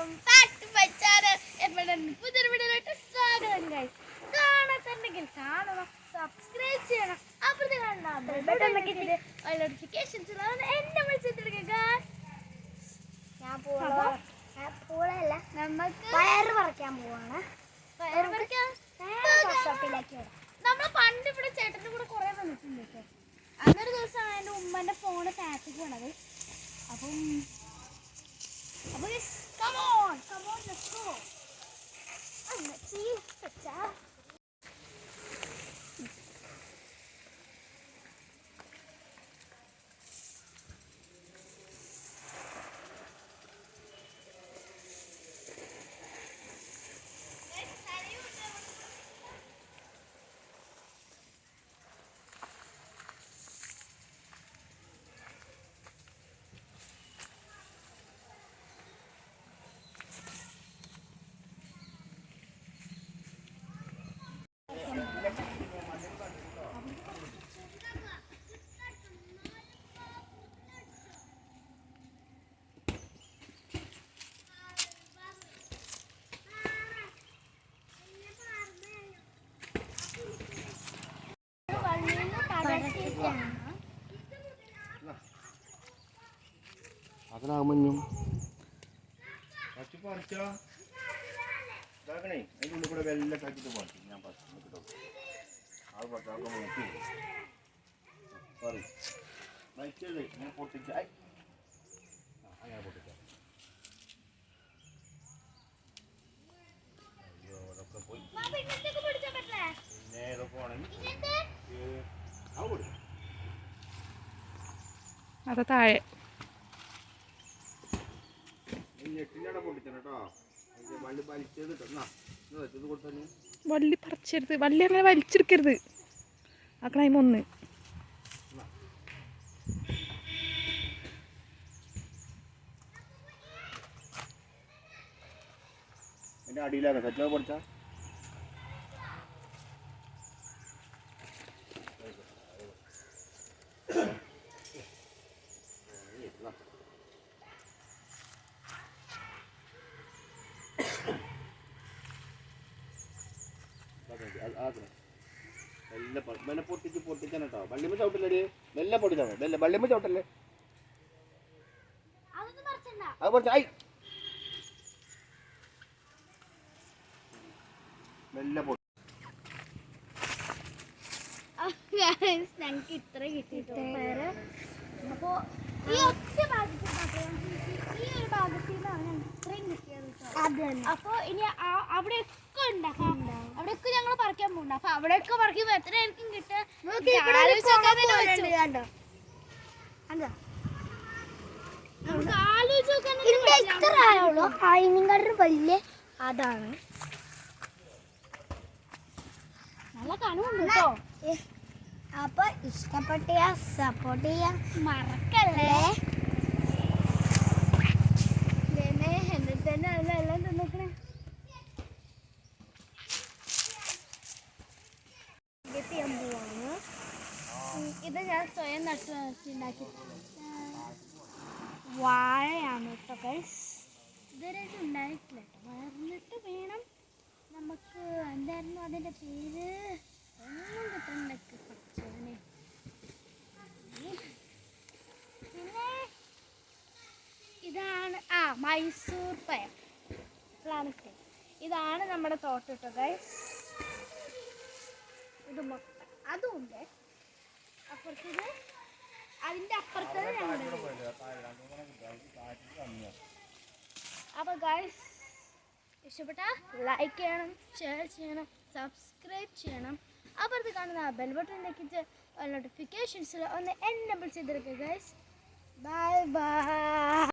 Welcome back to my channel എവിടെ പുതിയൊരു വീഡിയോയിലോട്ട് സ്വാഗതം ഗൈസ് കാണാത്തുണ്ടെങ്കിൽ കാണണം സബ്സ്ക്രൈബ് ചെയ്യണം. അപ്പുറത്ത് കാണണം നോട്ടിഫിക്കേഷൻസ് എന്നെ വിളിച്ചിട്ടിരിക്കുക ഞാൻ പോളല്ല നമുക്ക് വയറ് പറിക്കാൻ പോവാണ്. വയറ് പറിക്കാൻ നമ്മൾ പണ്ട് ഇവിടെ ചേട്ടന്റെ കൂടെ കുറേ വന്നിട്ടുണ്ട് കേട്ടോ. അന്നൊരു ദിവസമാണ് എന്റെ ഉമ്മന്റെ ഫോണ് താഴത്തേക്ക് വീണത് അപ്പം Come on! Come on, let's go! അതിനാമഞ്ഞും പച്ച പറിച്ചോ ഇതാക്കണേ. അതിന്റെ ഉള്ളിൽ കൂടെ വെല്ല കാറ്റിട്ട് പറിച്ചു ഞാൻ പറിച്ചു അത് പറ്റാക്ക നോക്കി പറയും മരിച്ചത്. ഞാൻ പൊട്ടിച്ച. ആ, അങ്ങനെ പൊട്ടിച്ച പോയി. പിന്നെ ഇതൊക്കെ ഏ, അത് കൊടുക്കും അത് താഴെ. വള്ളി കൊടുത്തന്നെ വള്ളി അങ്ങനെ വലിച്ചെടുക്കരുത്. ആക്കണ ഒന്ന്. അടിയിലാണ്? സെറ്റ് പഠിച്ച? മെല്ലെ പൊ- മെല്ലെ പൊട്ടിച്ച് പൊട്ടിച്ചാണ് കേട്ടോ. വള്ളിമ്മ ചവിട്ടില്ലേ മെല്ലെ പൊട്ടിച്ചാൽ മെല്ലെ വള്ളിമ്മ ചവിട്ടല്ലേ? അതൊന്നും പറിച്ചണ്ട. അത് പൊടിച്ച ഐ! മെല്ലെ പൊട്ടി ഞങ്ങൾക്ക് ഇത്ര കിട്ടിയിട്ടുണ്ട് ഈ ഒറ്റ ഭാഗത്ത് ഈ ഒരു ഭാഗത്ത് നിന്നാണ് ഇത്രയും കിട്ടിയത് കേട്ടോ. അത് അപ്പൊ ഇനി അവിടെയൊക്കെ ഉണ്ടാക്കാം. അവിടെയൊക്കെ ഞങ്ങൾ അപ്പൊ അവിടെയൊക്കെ പറിക്കുമ്പോ എത്ര ആയിരിക്കും കിട്ടുക. ഇത്ര ആയുള്ളൂ? വലിയ അതാണ്. നല്ല കനവുണ്ട് കേട്ടോ. അപ്പൊ ഇഷ്ടപ്പെട്ട സപ്പോർട്ട് ചെയ്യാൻ മറക്കല്ലേ? ഇത് ഞാൻ സ്വയം നട്ടു ഉണ്ടാക്കി വാഴയാണ് കേട്ടോ ഗൈസ് ഇതുവരെ ഇത് ഉണ്ടായിട്ടില്ല കേട്ടോ വളർന്നിട്ട് വേണം നമുക്ക് എന്തായിരുന്നു അതിന്റെ പേര്? ഒന്നും കിട്ടണ്ടൊക്കെ പഠിച്ചവനെ പിന്നെ ഇതാണ് ആ മൈസൂർ പയം. പ്ലാനറ്റ് ഇതാണ് നമ്മുടെ തോട്ടിട്ടോ ഗൈസ് ഇത് മൊത്തം. അതും ഉണ്ട്. അപ്പുറത്തത്? അതിന്റെ അപ്പുറത്തത് അപ്പോൾ ഗൈസ് ഇഷ്ടപ്പെട്ട ലൈക്ക് ചെയ്യണം ഷെയർ ചെയ്യണം സബ്സ്ക്രൈബ് ചെയ്യണം. അപ്പുറത്ത് കാണുന്ന ബെൽ ബട്ടൺ ഞെക്കിച്ച് നോട്ടിഫിക്കേഷൻസിൽ ഒന്ന് എന്നെ ചെയ്തെടുക്കുക ഗൈസ്. Bye bye